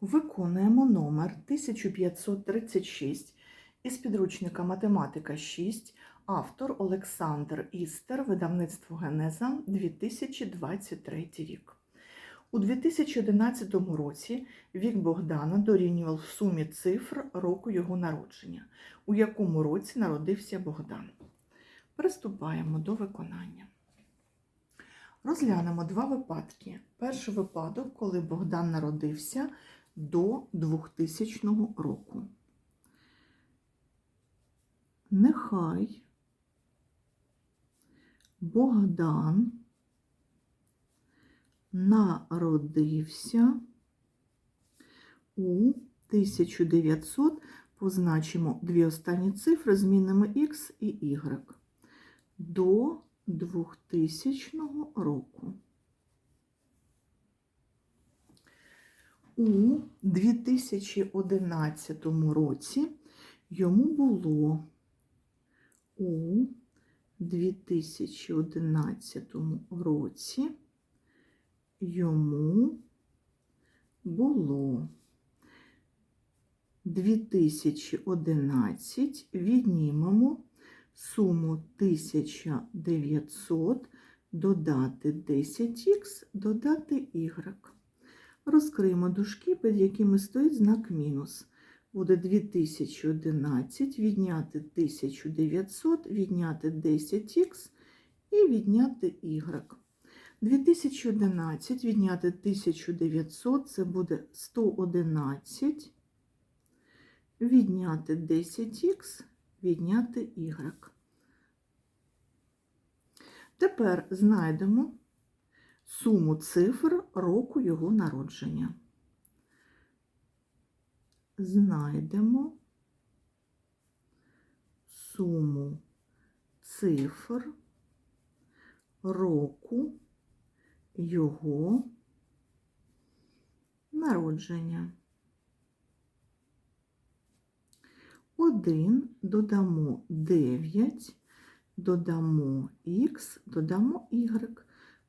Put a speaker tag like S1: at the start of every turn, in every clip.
S1: Виконуємо номер 1536 із підручника Математика 6, автор Олександр Істер, видавництво Генеза 2023 рік. У 2011 році вік Богдана дорівнював сумі цифр року його народження, у якому році народився Богдан. Приступаємо до виконання. Розглянемо два випадки. Перший випадок, коли Богдан народився до 2000 року. Нехай Богдан народився у 1900, позначимо дві останні цифри змінами Х і Y до 2000 року. У 2011 році йому було у 2011 році йому було 2011 віднімемо суму 1900 додати 10х, додати y. Розкриємо дужки, під якими стоїть знак мінус. Буде 2011 відняти 1900, відняти 10х і відняти y. 2011 відняти 1900 це буде 111, відняти 10х, відняти y. Тепер знайдемо суму цифр року його народження. Знайдемо суму цифр року його народження. Один додамо 9, додамо х, додамо y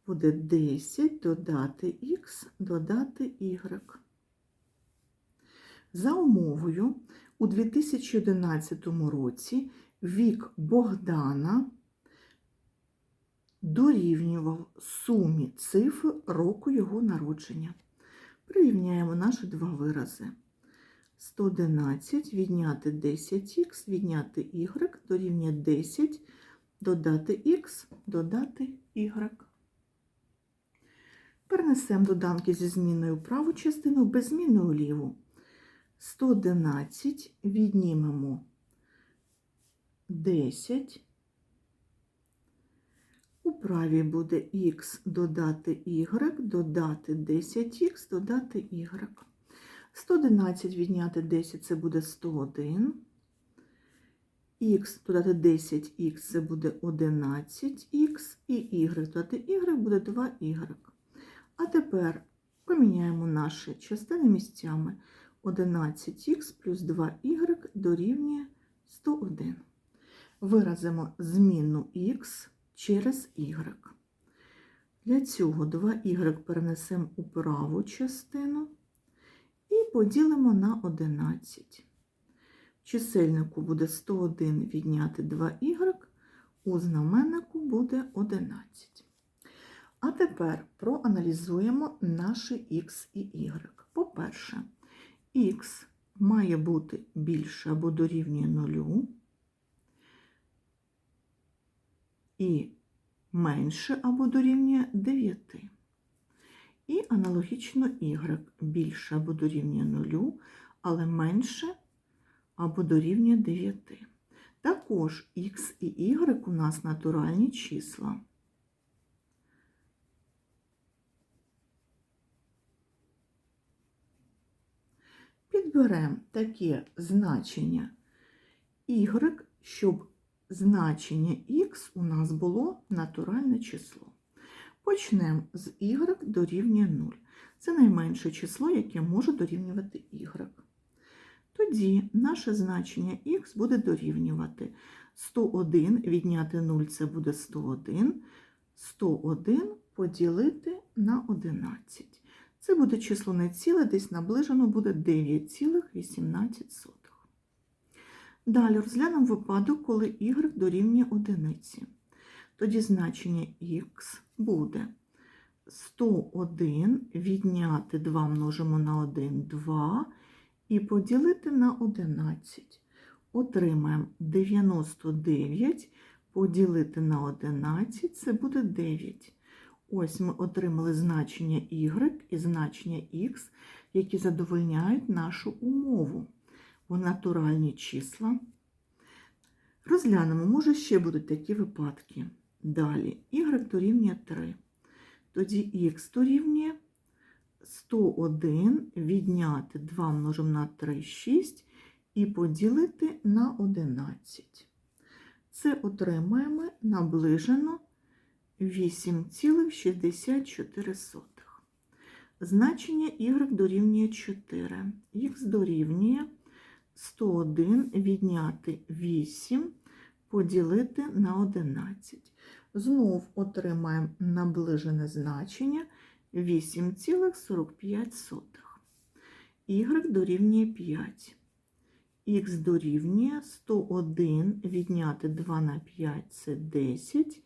S1: буде 10 додати х, додати y. За умовою, у 2011 році вік Богдана дорівнював сумі цифр року його народження. Прирівняємо наші два вирази. 111 відняти 10х, відняти y, дорівнює 10, додати х, додати y. Перенесемо доданки зі зміною в праву частину без зміни у ліву. 111 віднімемо 10. У правій буде х додати y, додати 10х, додати y. 111 відняти 10 це буде 101. Х додати 10х це буде 11х, і y додати y буде 2y. А тепер поміняємо наші частини місцями. 11х плюс 2y дорівнює 101. Виразимо зміну х через y. Для цього 2y перенесемо у праву частину і поділимо на 11. В чисельнику буде 101 відняти 2y, у знаменнику буде 11. А тепер проаналізуємо наші х і y. По-перше, х має бути більше або дорівнює 0, і менше або дорівнює 9. І аналогічно y більше або дорівнює 0, але менше або дорівнює 9. Також х і y у нас натуральні числа. Підберемо таке значення y, щоб значення х у нас було натуральне число. Почнемо з y дорівнює 0. Це найменше число, яке може дорівнювати y. Тоді наше значення х буде дорівнювати 101 відняти 0 це буде 101, 101 поділити на 11. Це буде число не ціле, десь наближено буде 9,18. Далі розглянемо випадок, коли y дорівнює одиниці. Тоді значення х буде 101 відняти 2 множимо на 1 2 і поділити на 11. Отримаємо 99 поділити на 11 це буде 9. Ось ми отримали значення y і значення x, які задовольняють нашу умову. Бо натуральні числа. Розглянемо, може ще будуть такі випадки. Далі y дорівнює 3. Тоді х дорівнює 101 відняти 2 множимо на 3 6 і поділити на 11. Це отримаємо наближено 8,64. Значення y дорівнює 4. Х дорівнює 101 відняти 8 поділити на 11. Знов отримаємо наближене значення 8,45. Y дорівнює 5. Х дорівнює 101 відняти 2 на 5 це 10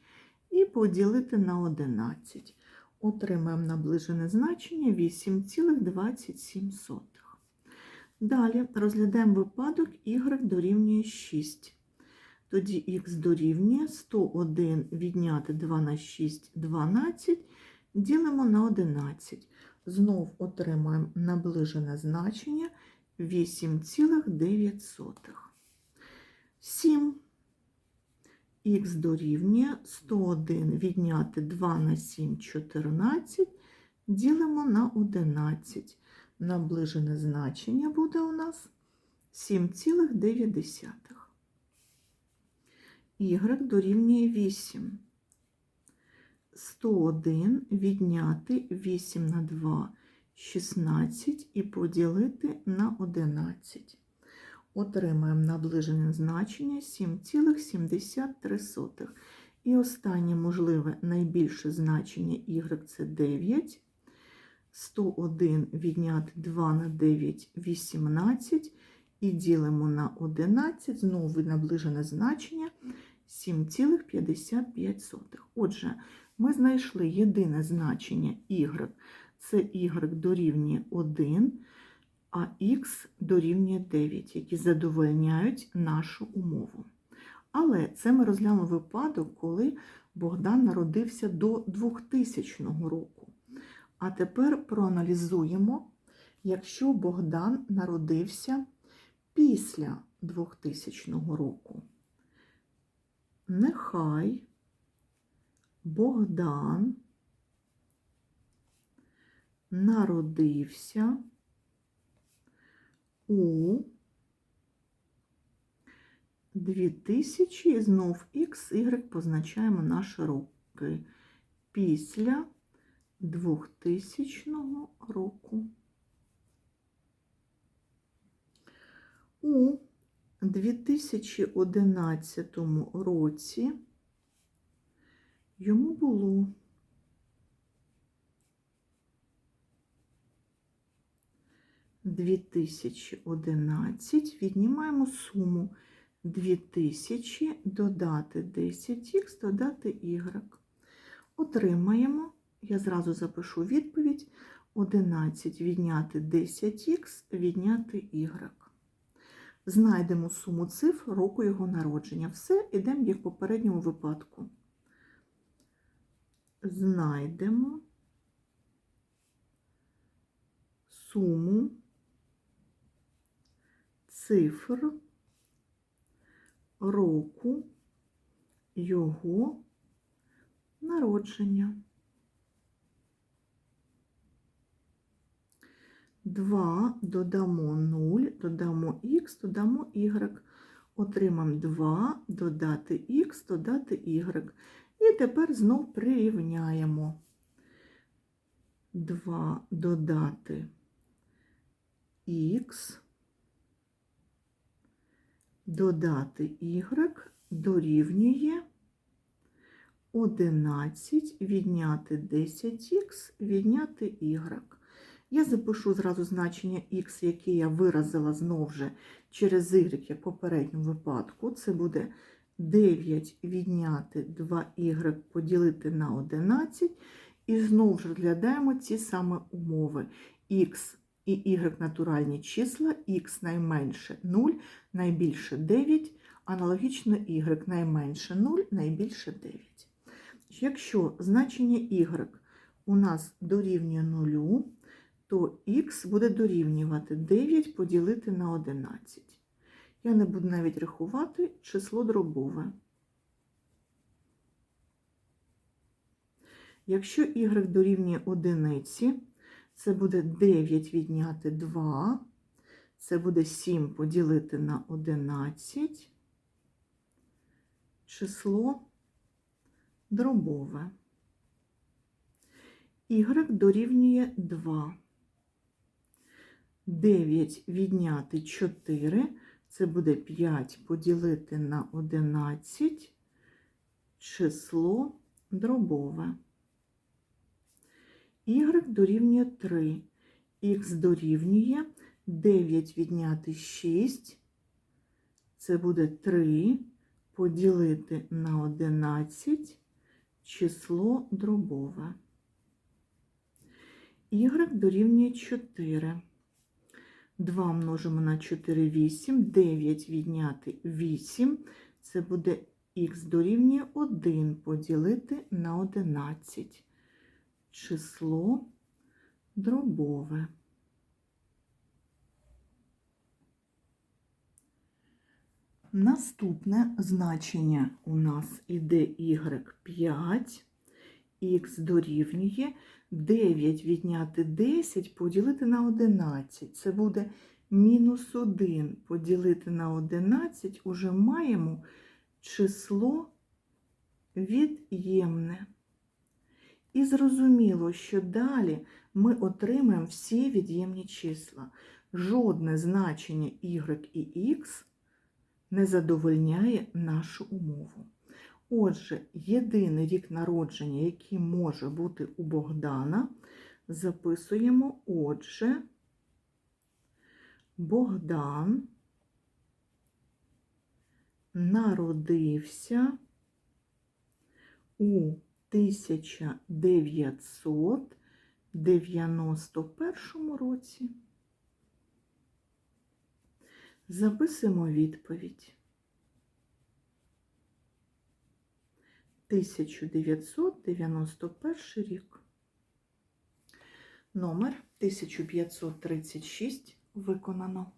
S1: і поділити на 11. Отримаємо наближене значення 8,27. Далі розглядаємо випадок y дорівнює 6. Тоді х дорівнює 101 відняти 2 на 6 12, ділимо на 11. Знов отримаємо наближене значення 8,9. 7. Х дорівнює 101 відняти 2 на 7 14, ділимо на 11. Наближене значення буде у нас 7,9. Y дорівнює 8. 101 відняти 8 на 2 16 і поділити на 11. Отримаємо наближене значення 7,73. І останнє можливе найбільше значення y це 9. 101 відняти 2 на 9 18 і ділимо на 11, знову наближене значення 7,55. Отже, ми знайшли єдине значення y, це y дорівнює 1, а х дорівнює 9, які задовольняють нашу умову. Але це ми розглянемо випадок, коли Богдан народився до 2000 року. А тепер проаналізуємо, якщо Богдан народився після 2000 року. Нехай Богдан народився у 2000 і знов X, Y позначаємо наші роки після 2000 року. У 2011 році йому було 2011, віднімаємо суму 2000, додати 10х, додати y. Отримаємо, я зразу запишу відповідь, 11 відняти 10х, відняти y. Знайдемо суму цифр року його народження. Все, ідемо як в попередньому випадку. Знайдемо суму цифр року його народження. 2 додамо 0, додамо х, додамо y. Отримаємо 2 додати х, додати y. І тепер знов прирівняємо. 2 додати х, додати y дорівнює 11 відняти 10х, відняти y. Я запишу зразу значення х, яке я виразила знову же через y, як в попередньому випадку. Це буде 9 відняти 2y поділити на 11. І знову ж розглядаємо ці саме умови. х і y натуральні числа, х найменше 0, найбільше 9, аналогічно y найменше 0, найбільше 9. Якщо значення y у нас дорівнює 0, то х буде дорівнювати 9 поділити на 11. Я не буду навіть рахувати число дробове. Якщо y дорівнює одиниці, це буде 9 відняти 2, це буде 7 поділити на 11, число дробове. Y дорівнює 2. 9 відняти 4, це буде 5 поділити на 11, число дробове. Y дорівнює 3. Х дорівнює 9 відняти 6, це буде 3 поділити на 11, число дробове. Y дорівнює 4. 2 множимо на 4 8, 9 відняти 8, це буде х дорівнює 1 поділити на 11. Число дробове. Наступне значення у нас іде y5, х дорівнює 9 відняти 10 поділити на 11. Це буде мінус 1 поділити на 11, уже маємо число від'ємне. І зрозуміло, що далі ми отримаємо всі від'ємні числа. Жодне значення y і x не задовольняє нашу умову. Отже, єдиний рік народження, який може бути у Богдана, записуємо, отже, Богдан народився у 1991 році. Записуємо відповідь. 1991 рік. Номер 1536 виконано.